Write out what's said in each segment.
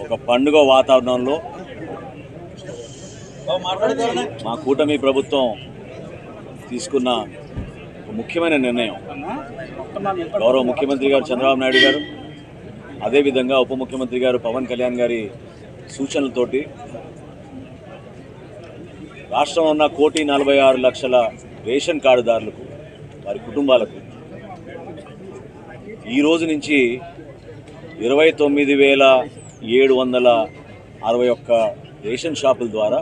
ఒక పండుగ వాతావరణంలో మా కూటమి ప్రభుత్వం తీసుకున్న ఒక ముఖ్యమైన నిర్ణయం. గౌరవ ముఖ్యమంత్రి గారు చంద్రబాబు నాయుడు గారు అదేవిధంగా ఉప ముఖ్యమంత్రి గారు పవన్ కళ్యాణ్ గారి సూచనలతోటి రాష్ట్రంలో ఉన్న కోటి నలభై ఆరు లక్షల రేషన్ కార్డుదారులకు వారి కుటుంబాలకు ఈ రోజు నుంచి ఇరవై తొమ్మిది వేల ఏడు వందల అరవై ఒక్క రేషన్ షాపుల ద్వారా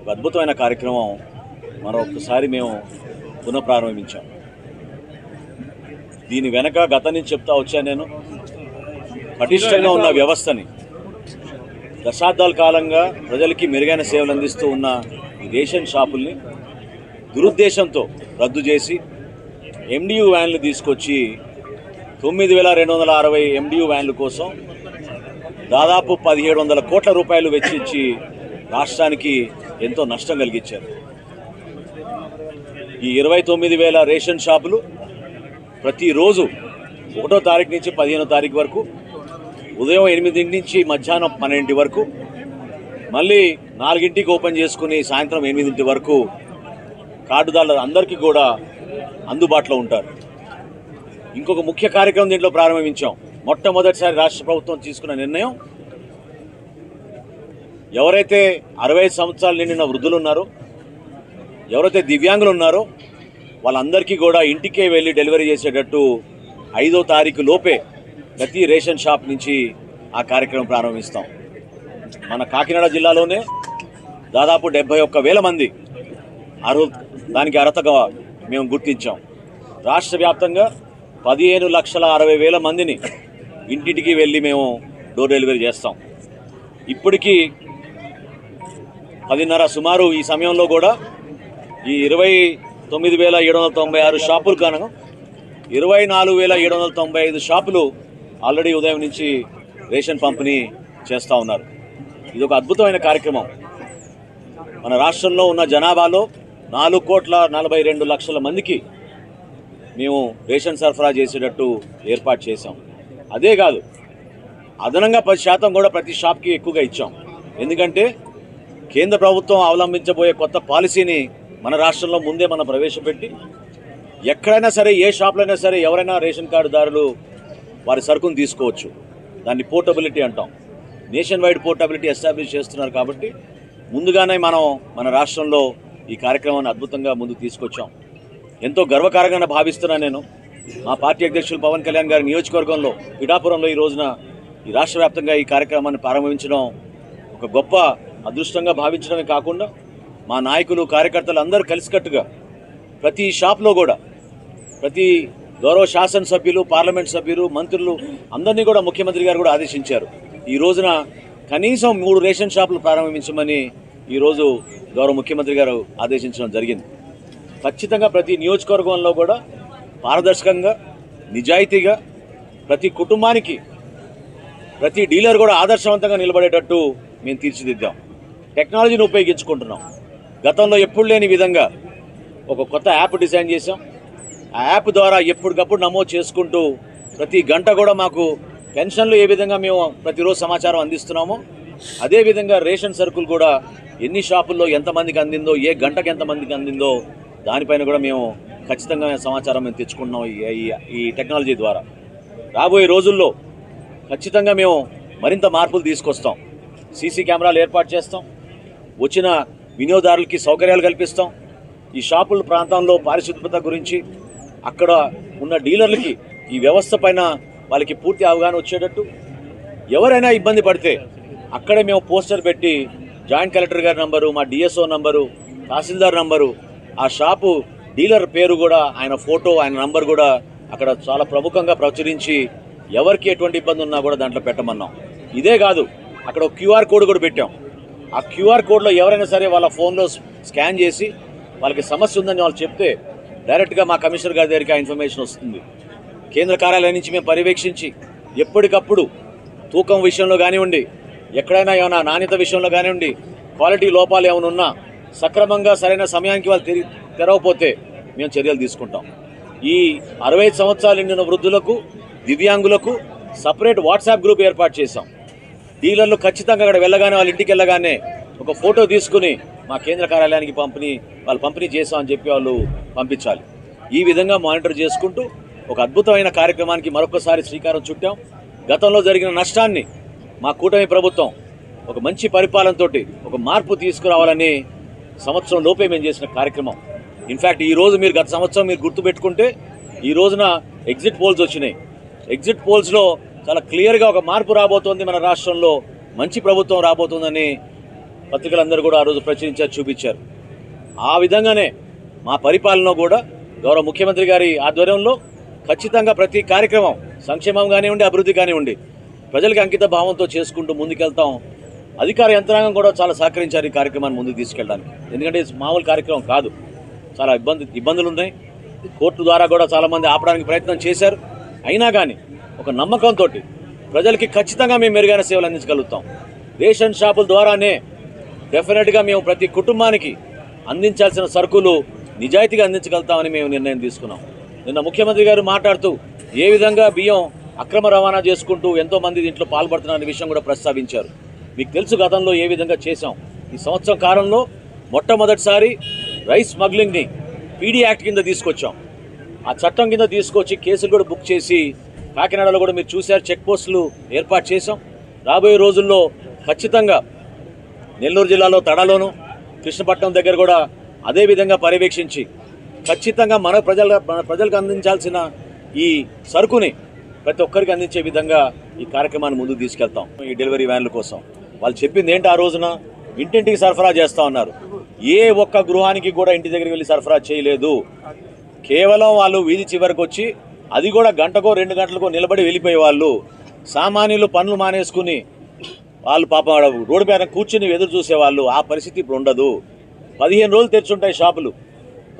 ఒక అద్భుతమైన కార్యక్రమం మరొకసారి మేము పునఃప్రారంభించాం. దీని వెనక గత నుంచి చెప్తా వచ్చాను నేను. పటిష్టంగా ఉన్న వ్యవస్థని దశాబ్దాల కాలంగా ప్రజలకి మెరుగైన సేవలు అందిస్తూ ఉన్న ఈ రేషన్ షాపుల్ని దురుద్దేశంతో రద్దు చేసి ఎండియు వ్యాన్లు తీసుకొచ్చి తొమ్మిది వేల రెండు వందల అరవై ఎండియు వ్యాన్ల కోసం దాదాపు పదిహేడు వందల కోట్ల రూపాయలు వెచ్చించి రాష్ట్రానికి ఎంతో నష్టం కలిగించారు. ఈ ఇరవై తొమ్మిది వేల రేషన్ షాపులు ప్రతిరోజు ఒకటో తారీఖు నుంచి పదిహేనో తారీఖు వరకు ఉదయం ఎనిమిదింటి నుంచి మధ్యాహ్నం పన్నెండింటి వరకు మళ్ళీ నాలుగింటికి ఓపెన్ చేసుకుని సాయంత్రం ఎనిమిదింటి వరకు కార్డుదారులు అందరికీ కూడా అందుబాటులో ఉంటారు. ఇంకొక ముఖ్య కార్యక్రమం దీంట్లో ప్రారంభించాం. మొట్టమొదటిసారి రాష్ట్ర ప్రభుత్వం తీసుకున్న నిర్ణయం ఎవరైతే అరవై సంవత్సరాలు నిండిన వృద్ధులు ఉన్నారో ఎవరైతే దివ్యాంగులు ఉన్నారో వాళ్ళందరికీ కూడా ఇంటికే వెళ్ళి డెలివరీ చేసేటట్టు ఐదో తారీఖు లోపే ప్రతి రేషన్ షాప్ నుంచి ఆ కార్యక్రమం ప్రారంభిస్తాం. మన కాకినాడ జిల్లాలోనే దాదాపు డెబ్బై ఒక్క వేల మంది అర్హు దానికి అర్హతగా మేము గుర్తించాం. రాష్ట్ర వ్యాప్తంగా పదిహేను లక్షల అరవై వేల మందిని ఇంటింటికి వెళ్ళి మేము డోర్ డెలివరీ చేస్తాం. ఇప్పటికీ పదిన్నర సుమారు ఈ సమయంలో కూడా ఈ ఇరవై తొమ్మిది వేల ఏడు వందల తొంభై ఆరు షాపులు కాను ఇరవై నాలుగు వేల ఏడు వందల తొంభై ఐదు షాపులు ఆల్రెడీ ఉదయం నుంచి రేషన్ పంపిణీ చేస్తూ ఉన్నారు. ఇది ఒక అద్భుతమైన కార్యక్రమం. మన రాష్ట్రంలో ఉన్న జనాభాలో నాలుగు కోట్ల నలభై రెండు లక్షల మందికి మేము రేషన్ సరఫరా చేసేటట్టు ఏర్పాటు చేశాం. అదే కాదు. అదనంగా పది శాతం కూడా ప్రతి షాప్కి ఎక్కువగా ఇచ్చాం. ఎందుకంటే కేంద్ర ప్రభుత్వం అవలంబించబోయే కొత్త పాలసీని మన రాష్ట్రంలో ముందే మనం ప్రవేశపెట్టి ఎక్కడైనా సరే ఏ షాప్లైనా సరే ఎవరైనా రేషన్ కార్డుదారులు వారి సరుకును తీసుకోవచ్చు. దాన్ని పోర్టబిలిటీ అంటాం. నేషన్ వైడ్ పోర్టబిలిటీ ఎస్టాబ్లిష్ చేస్తున్నారు కాబట్టి ముందుగానే మనం మన రాష్ట్రంలో ఈ కార్యక్రమాన్ని అద్భుతంగా ముందుకు తీసుకొచ్చాం. ఎంతో గర్వకారంగా భావిస్తున్నాను నేను. మా పార్టీ అధ్యక్షులు పవన్ కళ్యాణ్ గారి నియోజకవర్గంలో పిఠాపురంలో ఈ రోజున ఈ రాష్ట్ర వ్యాప్తంగా ఈ కార్యక్రమాన్ని ప్రారంభించడం ఒక గొప్ప అదృష్టంగా భావించడమే కాకుండా మా నాయకులు కార్యకర్తలు అందరూ కలిసికట్టుగా ప్రతి షాప్లో కూడా ప్రతి గౌరవ శాసనసభ్యులు పార్లమెంట్ సభ్యులు మంత్రులు అందరినీ కూడా ముఖ్యమంత్రి గారు కూడా ఆదేశించారు. ఈ రోజున కనీసం మూడు రేషన్ షాపులు ప్రారంభించమని ఈరోజు గౌరవ ముఖ్యమంత్రి గారు ఆదేశించడం జరిగింది. ఖచ్చితంగా ప్రతి నియోజకవర్గంలో కూడా పారదర్శకంగా నిజాయితీగా ప్రతి కుటుంబానికి ప్రతి డీలర్ కూడా ఆదర్శవంతంగా నిలబడేటట్టు మేము తీర్చిదిద్దాం. టెక్నాలజీని ఉపయోగించుకుంటున్నాం. గతంలో ఎప్పుడు లేని విధంగా ఒక కొత్త యాప్ డిజైన్ చేసాం ఆ యాప్ ద్వారా ఎప్పటికప్పుడు నమోదు చేసుకుంటూ ప్రతి గంట కూడా మాకు పెన్షన్లు ఏ విధంగా మేము ప్రతిరోజు సమాచారం అందిస్తున్నామో అదేవిధంగా రేషన్ సరుకులు కూడా ఎన్ని షాపుల్లో ఎంతమందికి అందిందో ఏ గంటకు ఎంతమందికి అందిందో దానిపైన కూడా మేము ఖచ్చితంగా సమాచారం మేము తెచ్చుకుంటున్నాం ఈ- ఈ- ఈ టెక్నాలజీ ద్వారా. రాబోయే రోజుల్లో ఖచ్చితంగా మేము మరింత మార్పులు తీసుకొస్తాం. సీసీ కెమెరాలు ఏర్పాటు చేస్తాం. వచ్చిన వినియోగదారులకి సౌకర్యాలు కల్పిస్తాం. ఈ షాపుల ప్రాంతంలో పారిశుద్ధ్యత గురించి అక్కడ ఉన్న డీలర్లకి ఈ వ్యవస్థ పైన వాళ్ళకి పూర్తి అవగాహన వచ్చేటట్టు. ఎవరైనా ఇబ్బంది పడితే అక్కడే మేము పోస్టర్ పెట్టి జాయింట్ కలెక్టర్ గారి నంబరు మా డిఎస్ఓ నంబరు తహసీల్దార్ నంబరు ఆ షాపు డీలర్ పేరు కూడా ఆయన ఫోటో ఆయన నంబర్ కూడా అక్కడ చాలా ప్రముఖంగా ప్రచురించి ఎవరికి ఎటువంటి ఇబ్బంది ఉన్నా కూడా దాంట్లో పెట్టమన్నాం. ఇదే కాదు అక్కడ ఒక క్యూఆర్ కోడ్ కూడా పెట్టాం. ఆ క్యూఆర్ కోడ్లో ఎవరైనా సరే వాళ్ళ ఫోన్లో స్కాన్ చేసి వాళ్ళకి సమస్య ఉందని వాళ్ళు చెప్తే డైరెక్ట్గా మా కమిషనర్ గారి దగ్గరికి ఆ ఇన్ఫర్మేషన్ వస్తుంది. కేంద్ర కార్యాలయం నుంచి మేము పర్యవేక్షించి ఎప్పటికప్పుడు తూకం విషయంలో కానివ్వండి ఎక్కడైనా ఏమైనా నాణ్యత విషయంలో కానివ్వండి క్వాలిటీ లోపాలు ఏమైనా ఉన్నా సక్రమంగా సరైన సమయానికి వాళ్ళు తిరిగి తెరవకపోతే మేము చర్యలు తీసుకుంటాం. ఈ అరవై సంవత్సరాలు నిండిన వృద్ధులకు దివ్యాంగులకు సపరేట్ వాట్సాప్ గ్రూప్ ఏర్పాటు చేశాం. డీలర్లు ఖచ్చితంగా అక్కడ వెళ్ళగానే వాళ్ళ ఇంటికి వెళ్ళగానే ఒక ఫోటో తీసుకుని మా కేంద్ర కార్యాలయానికి పంపిణీ వాళ్ళు పంపిణీ చేశామని చెప్పి వాళ్ళు పంపించాలి. ఈ విధంగా మానిటర్ చేసుకుంటూ ఒక అద్భుతమైన కార్యక్రమానికి మరొకసారి శ్రీకారం చుట్టాం. గతంలో జరిగిన నష్టాన్ని మా కూటమి ప్రభుత్వం ఒక మంచి పరిపాలనతోటి ఒక మార్పు తీసుకురావాలని సంవత్సరం లోపే మేము చేసిన కార్యక్రమం. ఇన్ఫ్యాక్ట్ ఈ రోజు మీరు గత సంవత్సరం మీరు గుర్తుపెట్టుకుంటే ఈ రోజున ఎగ్జిట్ పోల్స్ వచ్చినాయి. ఎగ్జిట్ పోల్స్లో చాలా క్లియర్గా ఒక మార్పు రాబోతోంది మన రాష్ట్రంలో. మంచి ప్రభుత్వం రాబోతోందని పత్రికలందరూ కూడా ఆ రోజు ప్రచురించారు చూపించారు. ఆ విధంగానే మా పరిపాలన కూడా గౌరవ ముఖ్యమంత్రి గారి ఆధ్వర్యంలో ఖచ్చితంగా ప్రతి కార్యక్రమం సంక్షేమం కానివ్వండి అభివృద్ధి కానివ్వండి ప్రజలకు అంకిత భావంతో చేసుకుంటూ ముందుకెళ్తాం. అధికార యంత్రాంగం కూడా చాలా సహకరించారు ఈ కార్యక్రమాన్ని ముందుకు తీసుకెళ్ళడానికి. ఎందుకంటే మామూలు కార్యక్రమం కాదు. చాలా ఇబ్బంది ఇబ్బందులు ఉన్నాయి కోర్టు ద్వారా కూడా చాలామంది ఆపడానికి ప్రయత్నం చేశారు. అయినా కానీ ఒక నమ్మకంతో ప్రజలకి ఖచ్చితంగా మేము మెరుగైన సేవలు అందించగలుగుతాం. రేషన్ షాపుల ద్వారానే డెఫినెట్గా మేము ప్రతి కుటుంబానికి అందించాల్సిన సరుకులు నిజాయితీగా అందించగలుగుతామని మేము నిర్ణయం తీసుకున్నాం. నిన్న ముఖ్యమంత్రి గారు మాట్లాడుతూ ఏ విధంగా బియ్యం అక్రమ రవాణా చేసుకుంటూ ఎంతోమంది దీంట్లో పాల్పడుతున్నారనే విషయం కూడా ప్రస్తావించారు. మీకు తెలుసు గతంలో ఏ విధంగా చేశాం. ఈ సంవత్సరం కాలంలో మొట్టమొదటిసారి రైస్ స్మగ్లింగ్ని పీడీ యాక్ట్ కింద తీసుకొచ్చాం. ఆ చట్టం కింద తీసుకొచ్చి కేసులు కూడా బుక్ చేసి కాకినాడలో కూడా మీరు చూశారు చెక్ పోస్టులు ఏర్పాటు చేశాం. రాబోయే రోజుల్లో ఖచ్చితంగా నెల్లూరు జిల్లాలో తడలోను కృష్ణపట్నం దగ్గర కూడా అదే విధంగా పర్యవేక్షించి ఖచ్చితంగా మన ప్రజల మన ప్రజలకు అందించాల్సిన ఈ సరుకుని ప్రతి ఒక్కరికి అందించే విధంగా ఈ కార్యక్రమాన్ని ముందుకు తీసుకెళ్తాం. ఈ డెలివరీ వ్యాన్ల కోసం. వాళ్ళు చెప్పింది ఏంటి ఆ రోజున? ఇంటింటికి సరఫరా చేస్తా ఉన్నారు. ఏ ఒక్క గృహానికి కూడా ఇంటి దగ్గరికి వెళ్ళి సరఫరా చేయలేదు. కేవలం వాళ్ళు వీధి చివరికి వచ్చి అది కూడా గంటకో రెండు గంటలకో నిలబడి వెళ్ళిపోయే వాళ్ళు సామాన్యులు పనులు మానేసుకుని వాళ్ళు పాపం రోడ్డు పైన కూర్చుని ఎదురు చూసేవాళ్ళు. ఆ పరిస్థితి ఇప్పుడు ఉండదు. పదిహేను రోజులు తెరిచుంటాయి షాపులు.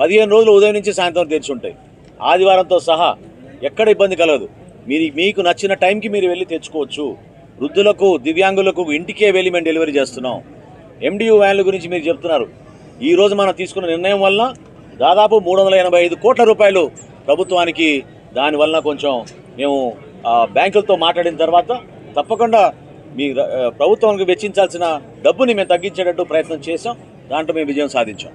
పదిహేను రోజులు ఉదయం నుంచి సాయంత్రం తెరిచుంటాయి. ఆదివారంతో సహా ఎక్కడ ఇబ్బంది కలగదు. మీరు మీకు నచ్చిన టైంకి మీరు వెళ్ళి తెచ్చుకోవచ్చు. వృద్ధులకు దివ్యాంగులకు ఇంటికే వెళ్ళి మేము డెలివరీ చేస్తున్నాం. ఎండియూ వ్యాన్ల గురించి మీరు చెప్తున్నారు. ఈ రోజు మనం తీసుకున్న నిర్ణయం వలన దాదాపు మూడు వందల ఎనభై ఐదు కోట్ల రూపాయలు ప్రభుత్వానికి దానివల్ల కొంచెం మేము బ్యాంకులతో మాట్లాడిన తర్వాత తప్పకుండా మీ ప్రభుత్వానికి వెచ్చించాల్సిన డబ్బుని మేము తగ్గించేటట్టు ప్రయత్నం చేశాం. దాంట్లో మేము విజయం సాధించాం.